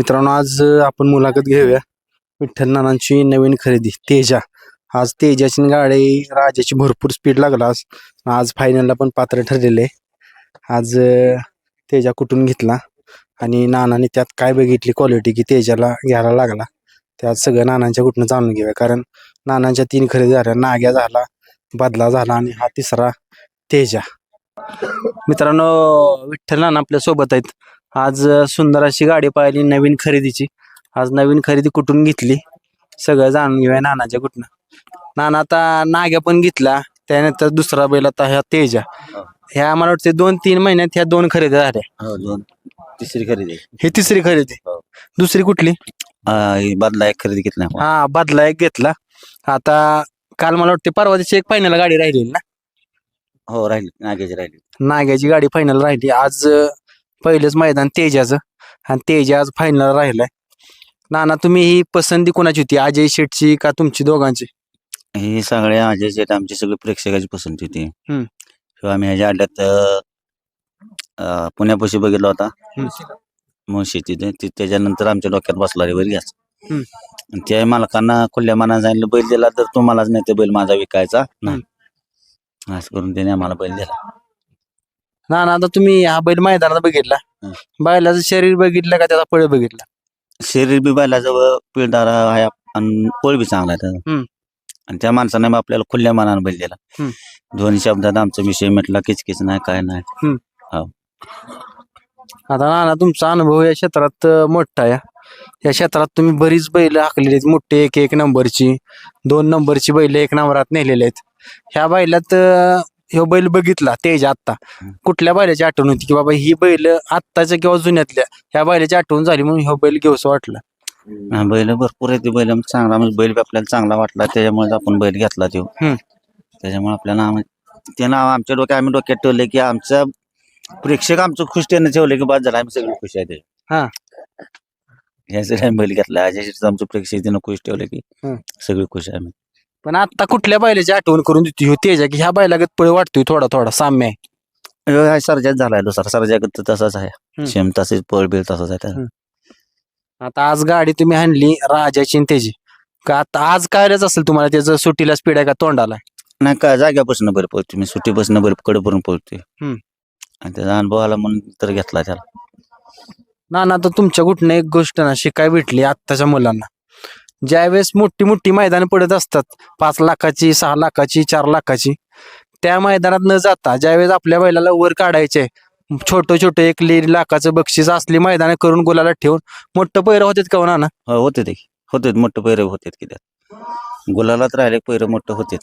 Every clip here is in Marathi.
मित्रांनो आज आपण मुलाखत घेऊया विठ्ठल नानांची नवीन खरेदी तेजा. आज तेजाची गाडी राजाची भरपूर स्पीड लागला. आज आज फायनलला पण पात्र ठरलेले. आज तेजा कुठून घेतला आणि नानाने त्यात काय बघितली क्वालिटी की तेजाला घ्यायला लागला. त्यात सगळं नानांच्या कुठनं जाणून घेऊया. कारण नानांच्या तीन खरेदी झाल्या. नाग्या झाला बदला झाला आणि हा तिसरा तेजा. मित्रांनो विठ्ठल नाना आपल्यासोबत आहेत. आज सुंदर अशी गाडी पाहिली नवीन खरेदीची. आज नवीन खरेदी कुठून घेतली? सगळं जाणून घेऊया नानाच्या कुठनं. नाना आता नाग्या पण घेतला त्यानंतर दुसरा बैल आता ह्या तेजा. ह्या मला वाटते दोन तीन महिन्यात ह्या दोन खरेदी झाल्या. हो दोन. तिसरी खरेदी. ही तिसरी खरेदी. हो. दुसरी कुठली? हा, ही बदला एक खरेदी घेतली आपण. हा बदला एक घेतला. आता काल मला वाटते परवा दिवशी एक फायनल गाडी राहिलेली ना? हो राहिली. नागेची राहिली. नाग्याची गाडी फायनल राहिली. आज अ, पहिलंच मैदान तेजाचं. आणि तेजा आज फायनल राहिलाय. नाना तुम्ही ही पसंती कोणाची होती? अजय शेटची का तुमची दोघांची? ही सगळ्या अजय शेट आमची सगळी प्रेक्षकाची पसंती होती. हम्म. किंवा आम्ही ह्याच्या अड्ड्यात अं, पुण्यापाशी बघितला होता. मुळशीची ते ते- त्याच्यानंतर आमच्या डोक्यात बसला रे बरी हम्म. त्या मालकांना खुल्या मनात सांगितलं बैल दिला तर तुम्हालाच नाही ते बैल माझा विकायचा. नाही. असं करून त्याने आम्हाला बैल दिला. नाना आता तुम्ही हा बैल मैदानात बघितला. हं. बैलाचं शरीर बघितलं का त्याचा पळ बघितला? शरीर बी बैलाजवळ पिळदारा आहे आणि पोळ बी चांगला आहे त्याचा. हम्म. आणि त्या माणसाने मग आपल्याला खुल्या मनानं बैल दिला. हम्म. दोन्ही शब्दात आमचा विषय म्हटला किचकिच नाही काय नाही. आता नाना तुमचा अनुभव या क्षेत्रात अ, मोठा आहे. या क्षेत्रात तुम्ही बरीच बैल हाकलेली आहेत. मोठे एक एक नंबरची दोन नंबरची बैल एक नंबरात नेलेले आहेत. ह्या बैलात अ, ह्यो बैल बघितला तेज आत्ता. कुठल्या बैलाची आठवण होती की बाबा ही बैल आत्ताच्या किंवा जुन्यातल्या ह्या बैलाची आठवण झाली म्हणून ह्यो बैल घेऊस वाटला हा, बैल भरपूर आहे ते बैल चांगला म्हणजे बैल बी आपल्याला चांगला वाटला त्याच्यामुळे आपण बैल घेतला तो हम्म. त्याच्यामुळे आपल्याला आम- ते नाव आमच्या डोक्यात आम्ही डोक्यात ठेवले की आमच्या प्रेक्षक आमचं खुश त्यानं ठेवले की बाद झाला आम्ही सगळे खुश आहे हा. ते यासाठी आम्ही बैल घेतला अजय आमचं प्रेक्षक त्यानं खुश ठेवले की हम्म. सगळे खुश आहे आम्ही पण आता कुठल्या बैलाची आठवण करून देते ह्यो तेजा की ह्या बैलागत पळ वाटतोय थोडा थोडा साम्य आहे. हा सर्जाच झालाय दुसरा. सर्जागत तर तसाच आहे. शेम तसेच पळ बिळ तसाच आहे त्याचा. आता आज गाडी तुम्ही आणली राजाची आणि त्याची का आता आज कळलंच असेल तुम्हाला त्याचं सुट्टीला स्पीड आहे का तोंडाला? नाही का जाग्यापासून बरं पळतो मी. सुट्टीपासून बरं कडे पळतोय. हम्म. आणि त्याचा अनुभव आला म्हणून तर घेतला त्याला. ना ना आता तुमच्या कुठनं एक गोष्ट ना शिकाय भेटली आत्ताच्या मुलांना? ज्यावेळेस मोठी मोठी मैदान पडत असतात पाच लाखाची सहा लाखाची चार लाखाची त्या मैदानात न जाता ज्यावेळेस आपल्या बैलाला वर काढायचे छोटं छोटं एक लीड लाखाचं बक्षीस असली मैदानं करून गुलाला ठेवून मोठं पैर होते का हो ना हो होते ते होते मोठे पैरे होते की त्यात. गुलालात राहिले पैरे मोठे होते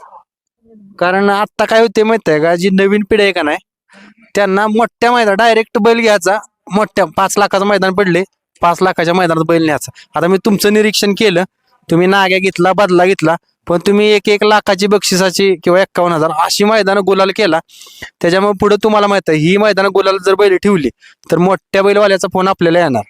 कारण आता काय होते माहिती आहे का? जी नवीन पिढी आहे का नाही त्यांना मोठ्या मैदान डायरेक्ट बैल घ्यायचा मोठ्या पाच लाखाचं मैदान पडले पाच लाखाच्या मैदानात बैल न्यायचा. आता मी तुमचं निरीक्षण केलं तुम्ही नाग्या घेतला बदला घेतला पण तुम्ही एक एक लाखाची बक्षिसाची किंवा एक्कावन्न हजार अशी मैदानं गुलाल केला. त्याच्यामुळे पुढे तुम्हाला माहीत आहे ही मैदानं गुलाल जर बैल ठेवली तर मोठ्या बैलवाल्याचा फोन आपल्याला येणार.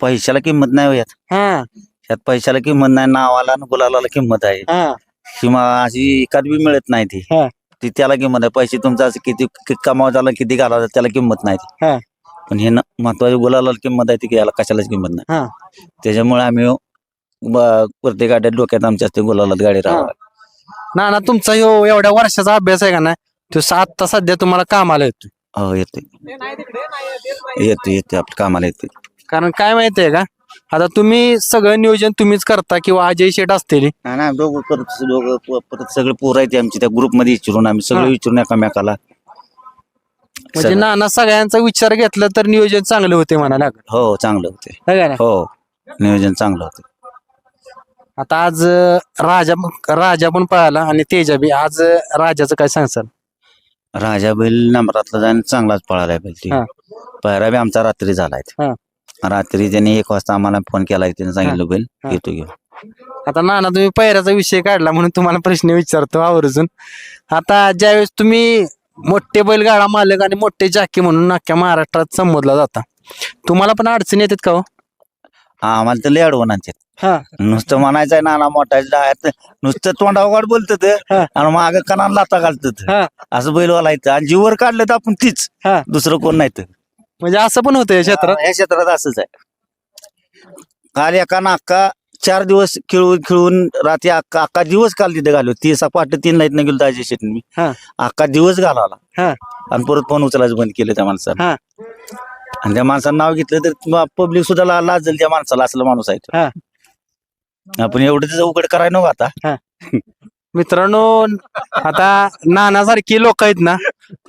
पैशाला किंमत नाही हो यात. हा. यात पैशाला किंमत नाही नावाला आणि गुलाला किंमत आहे. हा. किंवा अशी एकात बी मिळत नाही ती. हा. ती त्याला किंमत आहे पैसे तुमचा असं किती कि- कमाव झाला किती घालावं त्याला किंमत नाही ती. हा. पण हे न- महत्वाची गुलाला किंमत आहे ती की याला कशालाच किंमत नाही. त्याच्यामुळे आम्ही प्रत्येक गाड्यात डोक्यात आमच्या असते गुलालात गाडी राहावं. ना ना तुमचा ह्यो एवढ्या वर्षाचा अभ्यास आहे का नाही? तो सात तास सध्या तुम्हाला कामाला येतो हो येते येते येते आपल्या कामाला येते कारण काय माहितीये का? आता तुम्ही सगळं नियोजन तुम्हीच करता किंवा अजय शेट असतील? नाही नाही, दोघं परत दोघं प- परत सगळे पोरं आहेत आमची त्या ग्रुपमध्ये विचारून आम्ही हा. सगळे विचारून एकामेकाला. म्हणजे सगळं. नाना सगळ्यांचा विचार घेतला तर नियोजन चांगलं होते म्हणा लागत हो चांगलं होते. है का नाही? हो नियोजन चांगलं होतं. आता आज अं, राजा राजा पण पळाला आणि तेजा बी. आज अं, राजाचं काय सांगसाल? राजा बैल नंबरातला जाऊन चांगलाच पळालाय बैल ती. हा. पहिरा बी आमचा रात्री झालाय. हा. रात्री त्याने एक वाजता आम्हाला फोन केला त्याने सांगितलं बैल हा. येतो घेऊन. आता नाना तुम्ही पैराचा विषय काढला म्हणून तुम्हाला प्रश्न विचारतो आवर्जून. आता ज्यावेळेस तुम्ही मोठे बैलगाडा मालक आणि मोठे जाकी म्हणून अख्ख्या महाराष्ट्रात संबोधला जाता तुम्हाला पण अडचणी येतात का हो हा? आम्हाला तर लय अडवण आणतात. हा नुसतं म्हणायचं नाना मोठा डायत नुसतं तोंडावगाड बोलतात हा. आणि माग कणाला लाता घालतात हा. असं बैल वालायचं आणि जीवर काढलं तर आपण तीच हा. दुसरं कोण नाही तर म्हणजे असं पण होतं या क्षेत्रात या क्षेत्रात असंच आहे काल एकानं अक्का चार दिवस खेळून खेळून रात्री अक्का अक्का दिवस काल तिथे घालव ती असा पहाटे तीन लाइट गेलो दाजी शेट मी हा. अक्का दिवस घालवला हा. आणि परत फोन उचलायचं बंद केलं त्या माणसानं हा. आणि त्या माणसानं नाव घेतलं तर पब्लिक सुद्धा ला- लाजल त्या माणसाला असलं माणूस आहे तो. हा. आपण एवढं उघड करायला नको आता. मित्रांनो आता नानासारखी लोक आहेत ना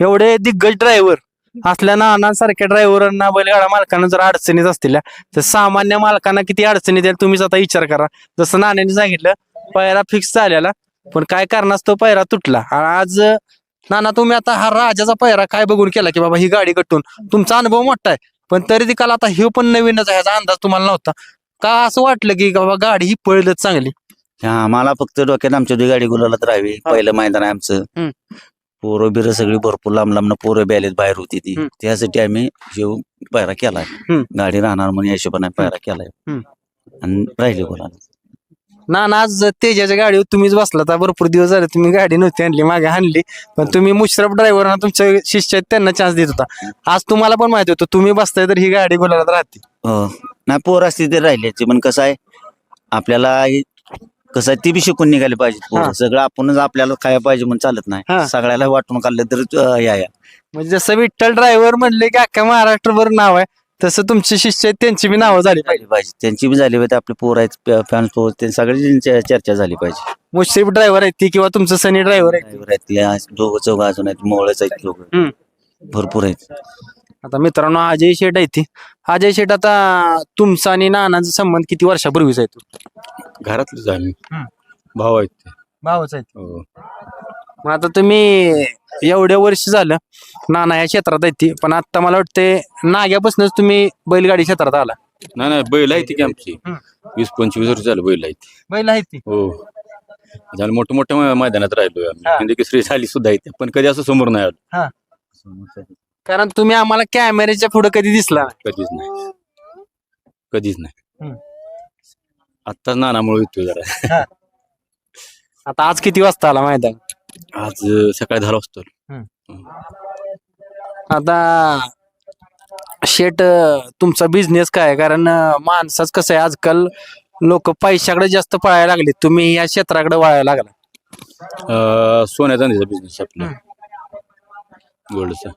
एवढे दिग्गज ड्रायव्हर असल्या नानासारख्या ड्रायव्हरांना बैलगाडा मालकांना जर अडचणीत असतील तर सामान्य मालकांना किती अडचणी द्याल तुम्हीच आता विचार करा. जसं नाण्याने सांगितलं पायरा फिक्स झालेला पण काय कारणास्तव पायरा तुटला. आज नाना तुम्ही आता हा राजाचा पायरा काय बघून केला की बाबा ही गाडी कटून तुमचा अनुभव मोठा आहे. पण तरी ती काल आता हे पण नवीनच आहे ह्याचा अंदाज तुम्हाला नव्हता. का असं वाटलं की बाबा गाडी ही पळलच चांगली हा मला फक्त डोक्यात आमच्या गाडी गुलालात राहावी हा. पहिलं मैदान आहे हम्म. आमचं पोरं बिरं सगळी भरपूर लांब लांब पोरं बी आलेत बाहेर होती ती हम्म. त्यासाठी आम्ही जेव पायरा केलाय हम्म. गाडी राहणार म्हणून या हिशोबाने पायरा केलाय हम्म. आणि राहिले गुलाल ना ना आज तेजाच्या गाडीवर तुम्हीच बसला तर भरपूर दिवस झाले तुम्ही गाडी नव्हती आणली मागे आणली पण तुम्ही मुश्रफ ड्रायव्हर तुमच्या शिष्य आहेत त्यांना चान्स देत होता. आज तुम्हाला पण माहिती होतं तुम्ही बसताय तर ही गाडी बोलायला राहते. हो. नाही पोर असते ते राहिल्याचे पण कसं आहे आपल्याला हे- कसं आहे ती बी शिकून निघाली पाहिजे हा. सगळं आपणच आपल्याला काय पाहिजे म्हणून चालत हा. नाही सगळ्याला वाटून काढलं तर अं, या या. म्हणजे जसं विठ्ठल ड्रायव्हर म्हणले की अख्ख्या महाराष्ट्रभर नाव आहे. तसं तुमचे शिष्य आहेत त्यांची बी नावं झाली पाहिजे झाली पाहिजे. त्यांची बी झाली पाहिजे आपले पोर आहेत फॅन्स पोर ते सगळ्यांची चर्चा झाली पाहिजे. मुश्रीफ ड्रायव्हर आहेत ती किंवा तुमचं सनी ड्रायव्हर आहे ड्रायव्हर आहेत दोघं चौघ अजून आहेत मोळच आहेत लोक हम्म. भरपूर आहेत. आता मित्रांनो अजय शेठ आहे ती. अजय शेठ आता तुमचा आणि नानांचा संबंध किती वर्षापूर्वीच आहे तो? घरातलेच आम्ही. हम्म. भाऊ आहेत ते. भावच आहे हो. मग आता तुम्ही एवढ्या वर्ष झालं नाना या क्षेत्रात आहे ती पण आता मला वाटते नाग्यापासूनच तुम्ही बैलगाडी क्षेत्रात आला. नाही नाही बैल आहे ती की आमची. वीस पंचवीस वर्ष झालं बैल आहे ती. बैल आहे ती. हो. झालं मोठ्या मोठ्या मैदानात राहिलो आम्ही. हा. केसरी झाली सुद्धा इथे पण कधी असं समोर नाही आलो. कारण तुम्ही आम्हाला कॅमेऱ्याच्या पुढे कधी दिसला नाही. कधीच नाही. कधीच नाही. हम्म. आत्ताच नानामुळे येतोय जरा. आता आज किती वाजता आला मैदान? आज सकाळी दहा वाजता आता शेट तुमचा बिझनेस काय? आहे? कारण अं, माणसाच कसं आहे आजकाल लोक पैशाकडे जास्त पळायला लागले. तुम्ही या क्षेत्राकडे वळायला लागला. अं, सोन्या चांदीचा बिझनेस आपला. गोल्डचा.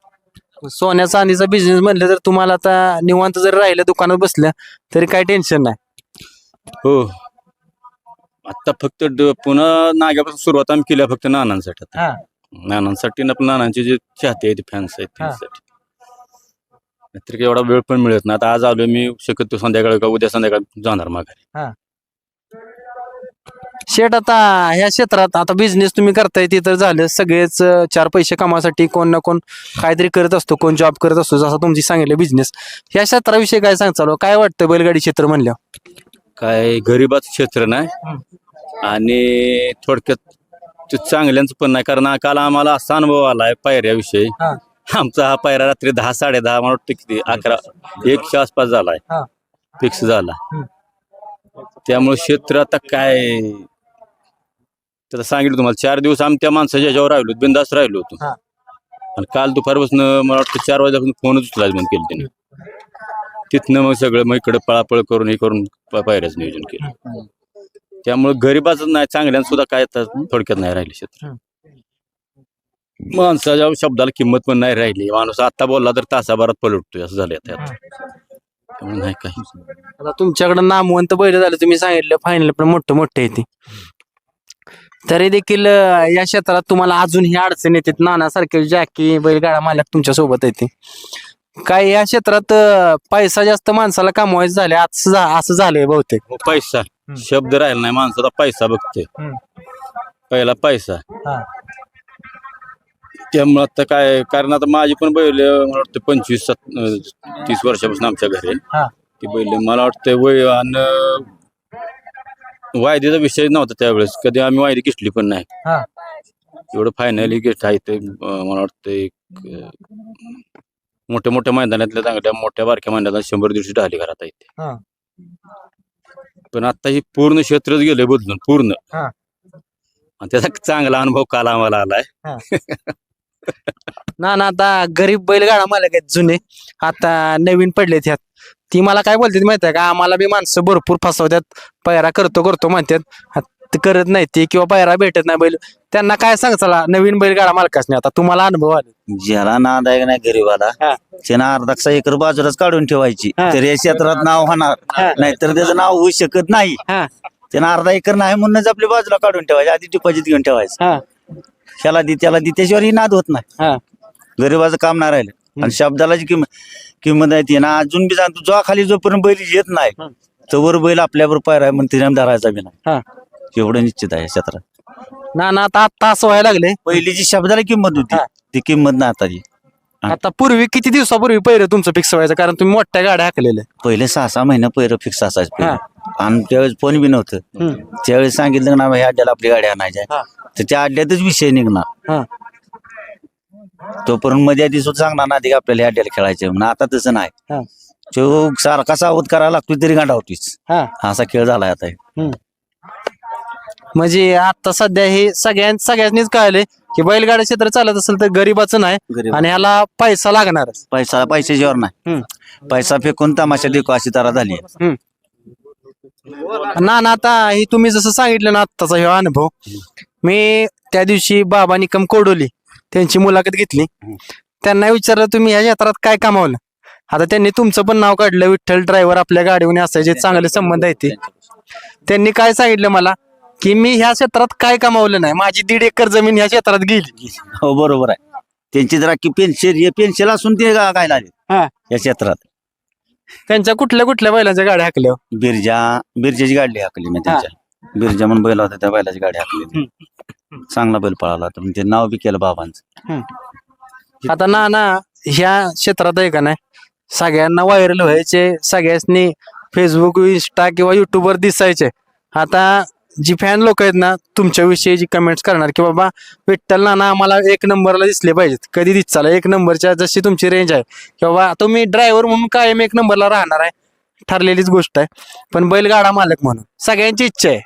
सोन्या चांदीचा बिझनेस म्हणलं तर तुम्हाला आता निवांत जर राहिलं दुकानात बसलं तरी काही टेन्शन नाही. हो. आता फक्त ड- पुन्हा नाग्यापासून सुरुवात आम्ही केल्या फक्त नानांसाठी आता. हा. नानांसाठी ना पण नानांचे जे चाहते आहेत फॅन्स आहेत हा. त्यांच्यासाठी. नाहीतर काही एवढा वेळ पण मिळत नाही. आता आज आलो मी शक्यतो संध्याकाळी का उद्या संध्याकाळी जाणार माघारी. शेट आता ह्या क्षेत्रात आता बिझनेस तुम्ही करताय ते तर झालं. सगळेच अं, चार पैसे कमासाठी कोण ना कोण काहीतरी करत असतो कोण जॉब करत असतो जसं तुमची सांगितलं बिझनेस ह्या क्षेत्राविषयी काय सांगचाल काय वाटतं बैलगाडी क्षेत्र म्हणलं काय गरीबाचं क्षेत्र नाही. आणि थोडक्यात ते चांगल्यांचं पण नाही. कारण काल आम्हाला असा अनुभव आलाय पायऱ्याविषयी. हा. आमचा हा पायरा रात्री दहा साडे दहा मला वाटतं किती अकरा एकशे आसपास झालाय. हा. फिक्स झाला. हम्म. त्यामुळे क्षेत्र आता काय? त्याला सांगितलं तुम्हाला चार दिवस आम्ही त्या माणसाच्या ह्याच्यावर राहिलो बिंदास राहिलो होतो. हा. आणि काल दुपारपासून मला वाटतं चार वाजल्यापासून फोनच उचलायला बंद केलं त्याने. तिथनं मग सगळं मग इकडे पळापळ करून हे करून प- पायऱ्याचं नियोजन केलं. त्यामुळे गरीबाच नाही चांगल्यानं सुद्धा काय आता थोडक्यात नाही राहिले क्षेत्र माणसाच्या शब्दाला किंमत पण नाही राहिली. माणूस आता बोलला तर तासाभरात पलटतोय असं झालं आता. त्यामुळे नाही काही. आता तुमच्याकडे नामवंत बैल झालं तुम्ही सांगितलं फायनल पण मोठं मोठे येते तरी देखील अं, या क्षेत्रात तुम्हाला अजूनही अडचण येते. नानासारखे जॅकी बैलगाडा मालक तुमच्यासोबत येते काय या क्षेत्रात अं, पैसा जास्त माणसाला कमवायचं झाले असं झा- असं झालंय बहुतेक हो, पैसा शब्द राहिला नाही माणसाचा पैसा बघते हम्म. पहिला पैसा हा. त्यामुळे आता काय कारण आता माझी पण बैल मला वाटतं पंचवीस सत- अं, तीस वर्षापासून आमच्या घरी आहे. हा. ती बैल मला वाटतं वय आणि वायदेचा विषय नव्हता त्यावेळेस कधी आम्ही वायदी घेतली पण नाही हा. एवढं फायनली घेत आहे ते अं, मला वाटतं एक अं, मोठ्या मोठ्या मैदानातल्या चांगल्या मोठ्या बारक्या मैदानात शंभर दीडशे ढाली घरात आहेत हा. पण आता ही पूर्ण क्षेत्रच गेलंय बदलून पूर्ण. हा. आणि त्याचा चांगला अनुभव काल आम्हाला आलाय. ना ना आता गरीब बैलगाडा मालक आहेत जुने. आता नवीन पडले त्यात ती मला काय बोलते माहिती आहे का? आम्हाला बी माणसं भरपूर फसवतात. पैरा करतो करतो म्हणतात. ते करत नाही ते किंवा पैरा भेटत नाही बैल. त्यांना काय सांगचाला नवीन बैलगाडा नाही आता तुम्हाला अनुभव आले. ज्याला नाद आहे का नाही गरीबाला हा. त्यानं अर्धाचा एकर बाजूलाच काढून ठेवायची. हा. तर या क्षेत्रात नाव हा. होणार नाहीतर त्याचं नाव होऊ शकत नाही. हा. त्यानं अर्धा एकर नाही म्हणूनच आपल्या बाजूला काढून ठेवायचं आधी डिपॉझिट घेऊन ठेवायचं. हा. ह्याला दी त्याला दी त्याच्यावर ही नाद होत नाही. हा. गरीबाचं काम नाही राहिलं. आणि शब्दाला जी किंमत किंमत आहे ती. ना अजून बी जाणतो जो खाली जोपर्यंत बैल येत नाही हं. तोवर बैल आपल्यावर पायरा म्हणून तिने धरायचा बी नाही. हा. एवढं निश्चित आहे क्षेत्रात ना ना आता आता असं व्हायला लागले पहिली जी शब्दाला किंमत होती हा. ती किंमत नाही आताची हा. आता पूर्वी किती दिवसापूर्वी पहिलं तुमचं फिक्स व्हायचं कारण तुम्ही मोठ्या गाड्या हाकलेल्या पहिले सहा सहा महिने पहिलं फिक्स असायचं. पहिले. आणि त्यावेळेस फोन बी नव्हतं हम्म. त्यावेळेस सांगितलं ना ह्या अड्ड्याला आपली गाडी आणायची आहे हा. तर त्या अड्ड्यातच विषय निघणार हा तोपर्यंत मध्ये आधी सुद्धा सांगणार ना की आपल्याला ह्या अड्ड्याला खेळायचे म्हणून आता तसं नाही हा तो सारखा सावध करायला लागतो तरी गांडावतीच हा असा खेळ झालाय आता हे. हम्म. म्हणजे आता सध्या हे सगळ्यां सगळ्यांनीच कळले की बैलगाडा क्षेत्र चालत असेल तर गरीबाचं नाही गरीब. आणि ह्याला पैसा लागणारच पैसा पैशाच्यावर नाही. पैसा फेकून तमाशा देखो अशी तरा झाली. ना ना आता हे तुम्ही जसं सांगितलं ना आत्ताचा हे अनुभव. मी त्या दिवशी बाबा निकम कोडोली त्यांची मुलाखत घेतली. त्यांना विचारलं तुम्ही ह्या क्षेत्रात काय कमावलं? आता त्यांनी तुमचं पण नाव काढलं विठ्ठल ड्रायव्हर आपल्या गाडीवर असायचे चांगले संबंध आहेत ते. त्यांनी काय सांगितलं मला? की मी ह्या क्षेत्रात काय कमावलं नाही. माझी दीड एकर जमीन ह्या क्षेत्रात गेली. हो बरोबर आहे. त्यांची जरा की हे पेन्शन असून ते गा- काय लागले हा. या क्षेत्रात. त्यांच्या कुठल्या कुठल्या बैलांच्या गाड्या हाकल्या? बिरजा बिरजाची गाडी हाकली मी त्यांच्या. बिरजा म्हणून बैल होता त्या बैलाची गाडी हाकली चांगला बैल पळाला होता. ते नाव बी केलं बाबांचं. आता ना ना ह्या क्षेत्रात आहे का नाही? सगळ्यांना व्हायरल व्हायचे सगळ्यांनी फेसबुक इंस्टा किंवा युट्यूबवर दिसायचे. आता जी फॅन लोक आहेत ना तुमच्याविषयी जी कमेंट्स करणार की बाबा विठ्ठल नाना आम्हाला एक नंबरला दिसले पाहिजेत. कधी दिसचाला एक नंबरच्या जशी तुमची रेंज आहे. किंवा तुम्ही ड्रायव्हर म्हणून कायम एक नंबरला राहणार आहे. ठरलेलीच गोष्ट आहे. पण बैलगाडा मालक म्हणून सगळ्यांची इच्छा आहे.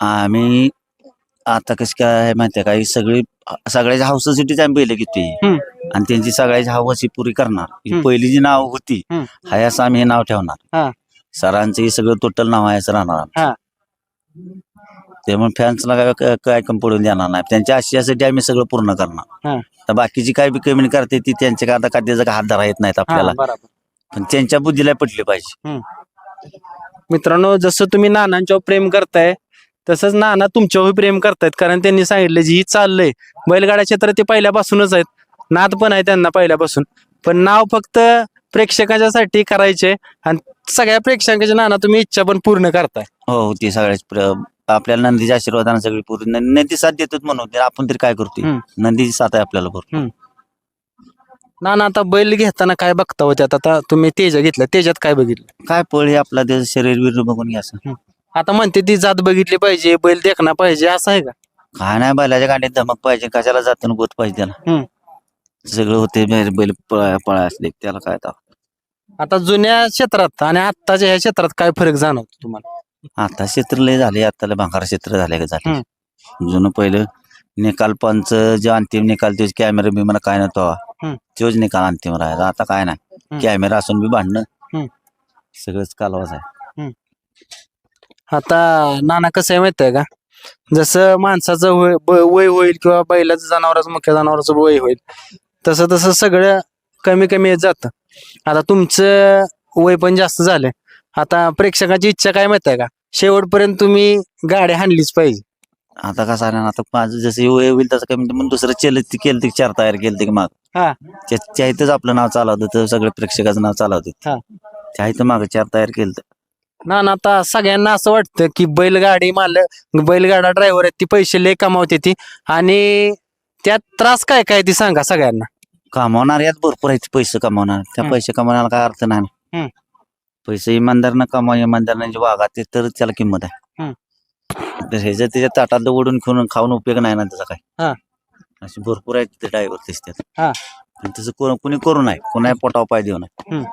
आम्ही आता कस काय आहे माहितीये का? ही सगळी सगळ्याच्या हौसासाठीच आम्ही बैल घेतोय हम्म. आणि त्यांची सगळ्याची हवस ही पुरी करणार. ही हम्म. पहिली जी नाव होती हम्म. हाय असं आम्ही हे नाव हा. ठेवणार सरांचं हे सगळं टोटल नाव आहे असं राहणार हा. त्यामुळे फॅन्सला काय काय- काय कमी पडून देणार नाही. त्यांच्या आशयासाठी आम्ही सगळं पूर्ण हा. करणार तर बाकीची काय बी कमी करते ती त्यांच्या आता का त्याचा हात धरा येत नाहीत आपल्याला. बरोबर. पण त्यांच्या बुद्धीला पटली पाहिजे. मित्रांनो जसं तुम्ही नानांच्यावर प्रेम करताय तसंच नाना तुमच्यावर प्रेम करतायत. कारण त्यांनी सांगितलं जी ही चाललंय बैलगाडा क्षेत्र ते पहिल्यापासूनच आहेत. नाद पण आहे त्यांना पहिल्यापासून. पण नाव फक्त प्रेक्षकांच्यासाठी करायचे आणि सगळ्या प्रेक्षकांच्या नाना तुम्ही इच्छा पण पूर्ण करताय. हो हो ती सगळ्याच प्र- आपल्याला नंदीच्या आशीर्वादाने सगळी पूर्ण नं- नंदी साथ देतात म्हणून तर आपण तरी काय करतोय? हम्म. नंदीची साथ आहे आपल्याला भरपूर. नाना आता बैल घेताना काय बघता होते आता तुम्ही तेजा घेतलं तेजात काय बघितलं? काय पळ हे आपला त्याचं शरीर बिर बघून घ्यायचं आता म्हणते ती जात बघितली पाहिजे बैल देखणं पाहिजे असं आहे का? काय नाही बैलाच्या गाडीत धमक पाहिजे कशाला जाताना गोत पाहिजे त्याला. हम्म. सगळं होते बैल बैल पळा पळा असले त्याला काय आता? आता जुन्या क्षेत्रात आणि आत्ताच्या ह्या क्षेत्रात काय फरक जाणवतो तुम्हाला? आता क्षेत्र लय झाले आता भंगार क्षेत्र झाले का झाले जुनं पहिलं निकाल पंच जे अंतिम निकाल तेच कॅमेरा बिमेरा काय नव्हतो. तोच निकाल अंतिम राहायचा आता काय नाही. कॅमेरा असून बी भांडणं. सगळंच कालवाच आहे. आता नाना कसं आहे माहिती आहे का? जसं माणसाचं वय होईल किंवा बैलाचं जनावराचं मुख्य जनावराचं वय होईल तसं तसं सगळं कमी कमी येत जातं. आता तुमचं वय पण जास्त झालंय. आता प्रेक्षकाची इच्छा काय माहिती आहे का? शेवटपर्यंत तुम्ही गाडी हाणलीच पाहिजे. आता कसं आहे ना आता माझं जसं होईल तसं कमी म्हणून दुसरं ती केलं ते चार तयार केलं ते की माग. हा. त्या इथंच आपलं नाव चालवतं तर सगळं प्रेक्षकाचं नाव चालवतं हा. त्या इथं माग चार तयार केलं ना ना आता सगळ्यांना असं वाटतं की बैलगाडी मालक बैलगाडा ड्रायव्हर आहेत ती पैसे लय कमावते ती. आणि त्यात त्रास काय काय ती सांगा सगळ्यांना. कमावणार यात भरपूर आहेत पैसे कमावणार. त्या हम्म. पैसे कमावण्याला काय अर्थ नाही हम्म. पैसे इमानदारनं कमाव इमानदारनं जे वागा ते तर त्याला किंमत आहे. तर ह्याच्या त्याच्या ताटात ओढून घेऊन खाऊन उपयोग नाही ना त्याचा हा. काय असे भरपूर आहेत ते ड्रायव्हर दिसतात हा. आणि तसं कोण कुणी करू नये. कोणा पोटाव पाय देऊ नये. हम्म.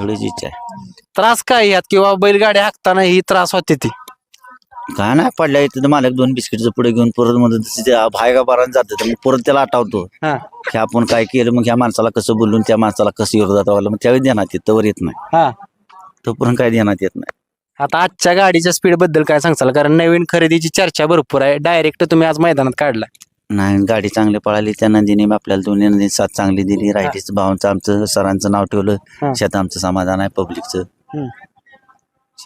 एवढीच इच्छा आहे. त्रास काय यात? किंवा बैलगाडी हाकताना ही त्रास होते ती. काय नाही पडल्या इथे मालक दोन बिस्किटचं पुढे घेऊन परत म्हणत भाय का बारा जाते मग परत त्याला आठवतो. हा. की आपण काय केलं मग ह्या माणसाला कसं बोलून त्या माणसाला कसं विरोधात वागलं मग त्यावेळी देण्यात येत तवर येत नाही. हा. तोपर्यंत काय देण्यात येत नाही. आता आजच्या गाडीच्या स्पीडबद्दल काय सांगचाल कारण नवीन खरेदीची चर्चा भरपूर आहे. डायरेक्ट तुम्ही आज मैदानात काढला. नाही गाडी चांगली पळाली त्या नंदीने आपल्याला दोन्ही नंदी साथ चांगली दिली. रायडीचं भावांचं आमचं सरांचं नाव हा. ठेवलं शेत आमचं समाधान आहे पब्लिकचं हम्म.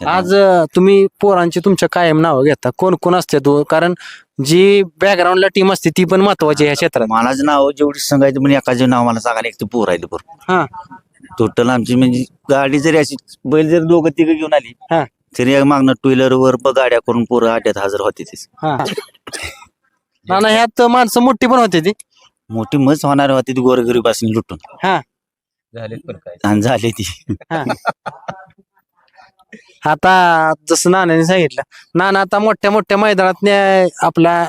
आज अं, तुम्ही पोरांची तुमच्या कायम नावं घेता. कोण कोण असते तो? कारण जी बॅकग्राऊंडला टीम असते ती पण महत्वाची आहे ह्या क्षेत्रात. मलाच नाव जेवढी सांगायचं म्हणजे एकाचे नाव मला सांगायला एक ते पोर राहिले बरोबर हा. टोटल आमची म्हणजे गाडी जरी अशी बैल जरी दोघं तिघं घेऊन आली हा. तरी एक मागणं टू व्हीलर वर ब- गाड्या करून पोरं अड्ड्यात हजर होते हा ना ना ह्यात माणसं मोठी पण होती ती. मोठी मज होणार होती ती गोरगरीबासून लुटून. हा. आणि झाली ती. आता जसं नानाने सांगितलं नाना आता मोठ्या मोठ्या मैदानात न्या- आपला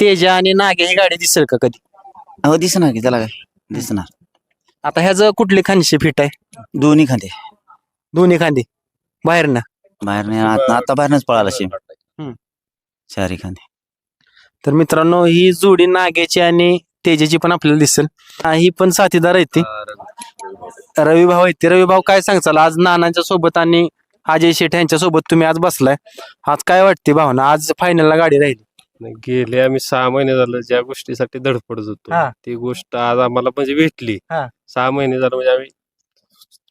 तेजा आणि नागे ही गाडी दिसेल का कधी? हो दिसणार की त्याला काय? दिसणार. आता ह्याच कुठली खांदशी फिट आहे? दोन्ही खांदे. दोन्ही खांदी. बाहेर ना बाहेर नाही आता आता बाहेरच पळाला शेम. हम्म. चारी खांदे. तर मित्रांनो ही जोडी नागेची आणि तेजाची पण आपल्याला दिसेल. हा, ही पण साथीदार आहे ती. रवी भाऊ आहे ते. रवी भाऊ काय सांगचाल आज नानांच्या सोबत आणि अजय शेठ यांच्या सोबत तुम्ही आज बसलाय आज काय वाटते भावना आज फायनलला गाडी राहिली नाही, गेले आम्ही सहा महिने झालं ज्या गोष्टीसाठी धडपडत होतो. ती गोष्ट आज आम्हाला म्हणजे भेटली हा. सहा महिने झालं म्हणजे आम्ही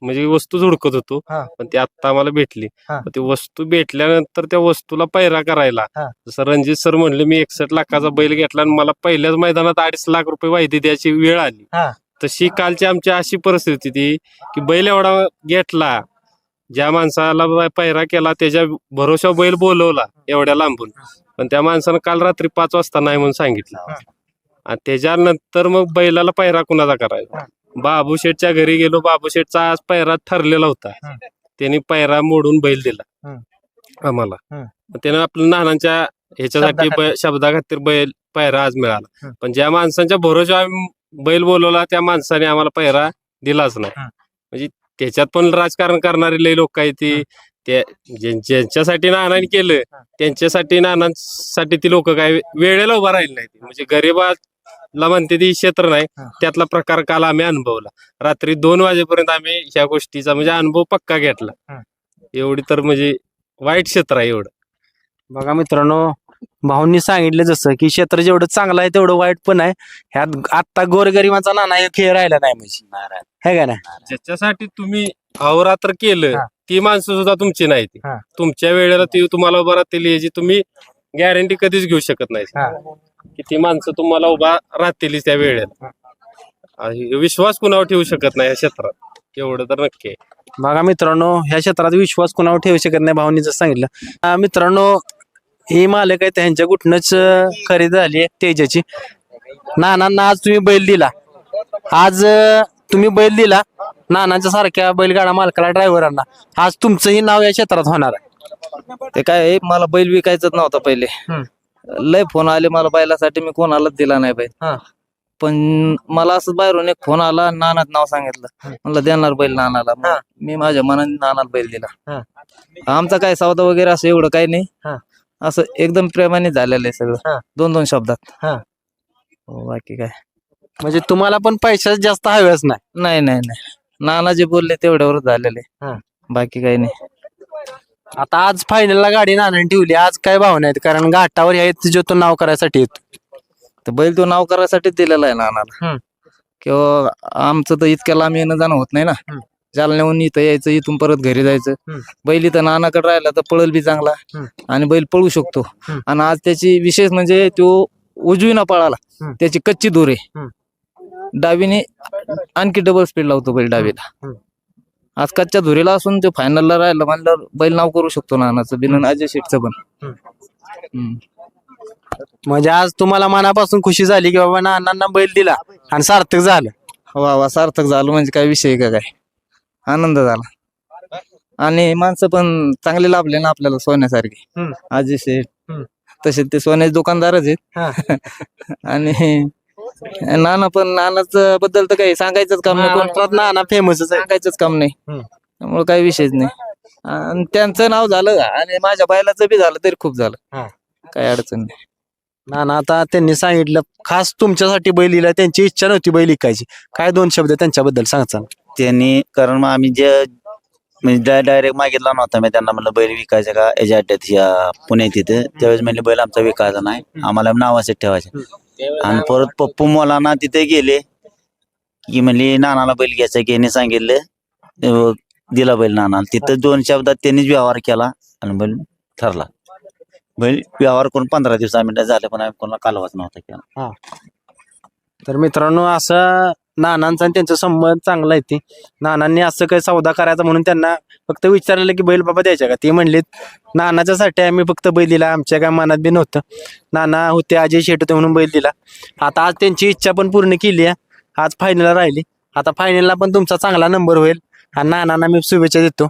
म्हणजे वस्तू झुडकत होतो हा. पण ती आत्ता आम्हाला भेटली हा. ती वस्तू भेटल्यानंतर त्या वस्तूला पैरा करायला हा. जसं रणजित सर म्हणले मी एकसष्ट लाखाचा बैल घेतला आणि मला पहिल्याच मैदानात अडीच लाख रुपये वाहिती द्यायची वेळ आली हा. तशी कालची आमची अशी परिस्थिती ती की बैल एवढा घेतला ज्या माणसाला पैरा केला त्याच्या भरोशा बैल बोलवला एवढ्या लांबून पण त्या माणसानं काल रात्री पाच वाजता नाही म्हणून सांगितलं आणि त्याच्यानंतर मग बैलाला पैरा कुणाचा करायचा बाबू शेठच्या घरी गेलो बाबू शेठचा आज पैरा ठरलेला होता. त्यांनी पैरा मोडून बैल दिला. आम्हाला त्यानं आपल्या नानांच्या ह्याच्यासाठी. बै- शब्दाखातीर बैल पैरा आज मिळाला. पण ज्या माणसांच्या भरोशा आम्ही बैल बोलवला त्या माणसाने आम्हाला पैरा दिलाच नाही. म्हणजे त्याच्यात पण राजकारण करणारे लई लोक आहेत ती. त्या ज्यां- ज्यांच्यासाठी नानाने केलं त्यांच्यासाठी नानांसाठी ती लोक काय वेळेला उभा राहिली नाही म्हणजे गरीबाला म्हणते ती क्षेत्र नाही हा. त्यातला प्रकार काल आम्ही अनुभवला. रात्री दोन वाजेपर्यंत आम्ही ह्या गोष्टीचा म्हणजे अनुभव पक्का घेतला. हा. एवढी तर म्हणजे वाईट क्षेत्र आहे एवढं. बघा मित्रांनो भाऊंनी सांगितलं जसं की क्षेत्र जेवढं चांगलं आहे तेवढं वाईट पण आहे. ह्यात आत्ता गोरगरिबाचा नाना हे खेळ राहिला नाही म्हणजे. है का ना ज्याच्यासाठी तुम्ही अहोरात्र केलं हा. ती माणसं सुद्धा तुमची नाही ती. हा. तुमच्या वेळेला ती तुम्हाला उभा राहतील याची तुम्ही गॅरंटी कधीच घेऊ शकत नाही. की ती माणसं तुम्हाला उभा राहतील त्या वेळेला आणि विश्वास कुणावर ठेवू शकत नाही या क्षेत्रात? एवढं तर नक्की आहे. बघा मित्रांनो ह्या क्षेत्रात विश्वास कुणावर ठेवू शकत नाही भाऊनी जसं सांगितलं. अं, मित्रांनो ही मालक आहे त्यांच्या कुठनच खरेदी झाली आहे तेजाची. नानांना आज तुम्ही बैल दिला. आज अं, तुम्ही बैल दिला नानांच्या सारख्या बैलगाडा मालकाला ड्रायव्हरांना. आज तुमचंही नाव या क्षेत्रात होणार आहे. ते काय आहे, मला बैल विकायचाच नव्हता पहिले. हम्म. लय फोन आले मला बैलासाठी मी कोणालाच दिला नाही बैल. हा. पण मला असं बाहेरून एक फोन आला नानात नाव सांगितलं. म्हणलं देणार बैल नानाला. मग हा. मी माझ्या मनाने नानाला बैल दिला. हा. आमचा काय सौदा वगैरे असं एवढं काही नाही. असं एकदम प्रेमाने झालेलं आहे हा. सगळं. दोन दोन शब्दात. हा. हो, बाकी काय? म्हणजे तुम्हाला पण पैसा जास्त हवेच नाही. नाही नाही नाही. नाना जे बोलले तेवढ्यावरच झालेले हा. बाकी काही नाही. आता आज फायनलला गाडी नानाने ठेवली. आज काय भावना आहेत? कारण घाटावर आहेत जो तो नाव करायसाठी येतो. तर बैल तो नाव करायसाठी दिलेला आहे नानाला. हम्म. किंवा आमचं तर इतक्या लांब येणं जाणं होत नाही ना. हम्म. जालन्याहून इथं यायचं इथून परत घरी जायचं. बैल इथं नानाकडे राहिला तर पळल बी चांगला. आणि बैल पळू शकतो. आणि आज त्याची विशेष म्हणजे तो उजवीनं पळाला. त्याची कच्ची दोरे हम्म. डावीने आणखी डबल स्पीड लावतो बैल डावीला. आज कच्च्या धुरीला असून तो फायनलला राहिला म्हणल्यावर बैल नाव करू शकतो नानाचं बिन अजय शेठचं पण. म्हणजे आज तुम्हाला मनापासून खुशी झाली की बाबा नानांना बैल दिला आणि सार्थक झालं वा वा सार्थक झालं म्हणजे काय विषय का काय आनंद झाला. आणि माणसं पण चांगले लाभले ना आपल्याला सोन्यासारखे. हम्म. आजी शेठ. हम्म. तसे ते सोन्याचे दुकानदारच. आहेत. आणि नाना पण नानाच बद्दल तर काही सांगायचंच काम नाही. कोण महाराष्ट्रात नाना फेमसच आहे. सांगायचंच काम नाही. हम्म. त्यामुळे काही विषयच नाही. आणि त्यांचं नाव झालं आणि माझ्या बैलाचं बी झालं तरी खूप झालं. काही अडचण नाही. नाना आता त्यांनी सांगितलं खास तुमच्यासाठी बैल दिला त्यांची इच्छा नव्हती बैल विकायची काय दोन शब्द त्यांच्याबद्दल सांगचा त्यांनी कारण आम्ही जे म्हणजे डायरेक्ट मागितला नव्हता मी. त्यांना म्हणलं बैल विकायचा का? याच्या अड्ड्यात या पुण्यात तिथे. त्यावेळेस म्हणले बैल आमचा विकायचा नाही. आम्हाला नावासाठी ठेवायचे. आणि परत पप्पू मोलाना तिथे गेले. की म्हणले नानाला बैल घ्यायचा की? यांनी सांगितलं. दिला बैल नाना तिथं दोन शब्दात त्यांनीच व्यवहार केला आणि बैल ठरला. बैल व्यवहार करून पंधरा दिवस आम्ही झाले पण आम्ही कोणाला कालवाच नव्हता केला. तर मित्रांनो असं नानांचा आणि त्यांचा संबंध चांगला आहे ते. नानांनी असं काही सौदा करायचा म्हणून त्यांना फक्त विचारलेलं की बैल बाबा द्यायच्या का? ते म्हणलेत नानाच्यासाठी आम्ही फक्त बैल दिला आमच्या काय मनात बी नव्हतं. नाना होते अजय शेट होते म्हणून बैल दिला. आता आज त्यांची इच्छा पण पूर्ण केली आहे. आज फायनलला राहिली. आता फायनलला पण तुमचा चांगला नंबर होईल. आणि नानांना मी शुभेच्छा देतो.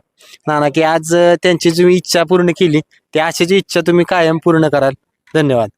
नाना की आज त्यांची जी इच्छा पूर्ण केली त्या अशी जी इच्छा तुम्ही कायम पूर्ण कराल. धन्यवाद.